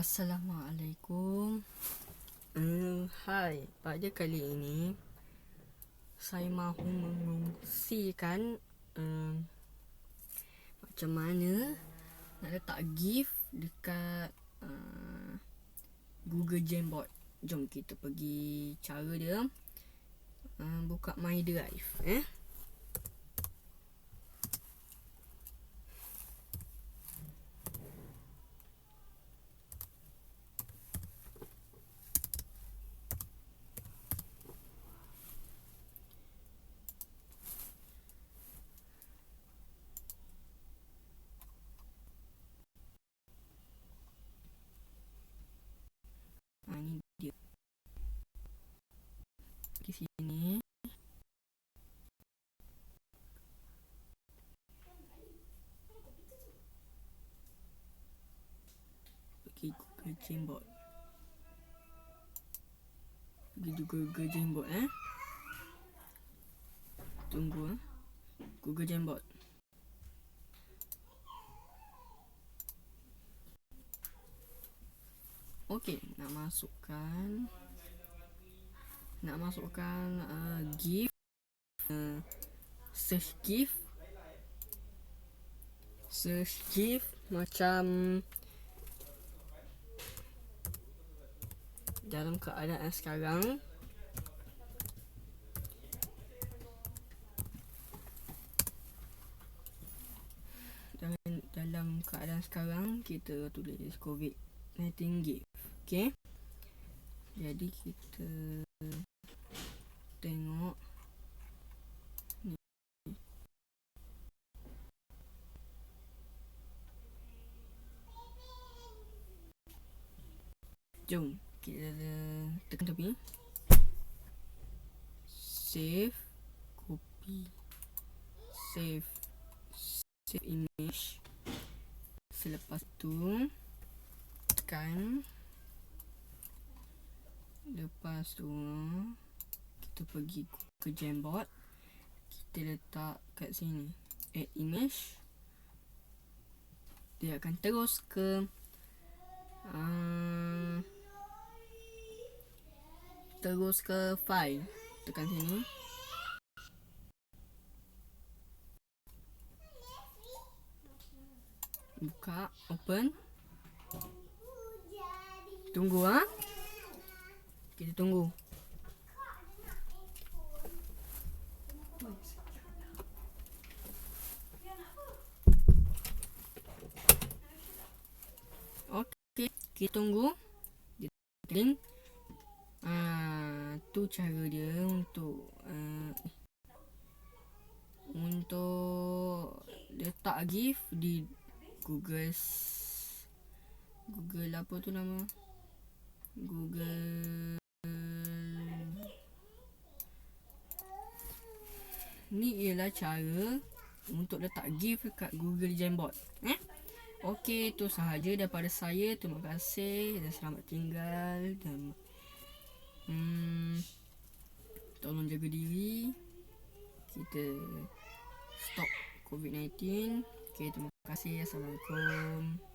Assalamualaikum. Uh, hai, pada kali ini saya mahu mengungsikan uh, macam mana nak letak gift dekat uh, Google Jamboard. Jom kita pergi cara dia. Uh, buka My Drive eh. Ha, ni dia. Di sini. Pergi Google Jamboard. Pergi Google Jamboard eh. Tunggu eh. Google Jamboard. Okey, nak masukkan nak masukkan uh, gift uh, search gift search gift macam dalam keadaan sekarang dalam dalam keadaan sekarang kita tulis covid-19 gift Okey. Jadi kita tengok ni. Jom kita tekan tepi. Save copy. Save save image. Selepas tu tekan Lepas tu kita pergi ke Jamboard. Kita letak kat sini add image. Dia akan terus ke uh, terus ke file. Tekan sini. Buka, open. Tunggu ah. Ha? Kita tunggu. Okey, kita tunggu. Kering. Ah, tu cara dia untuk uh, untuk letak gift di Google Google apa tu nama? Google Ni ialah cara untuk letak gift dekat Google Jamboard. Eh? Okey, itu sahaja daripada saya. Terima kasih dan selamat tinggal dan hmm, tolong jaga diri. Kita stop COVID-19. Okey, terima kasih. Assalamualaikum.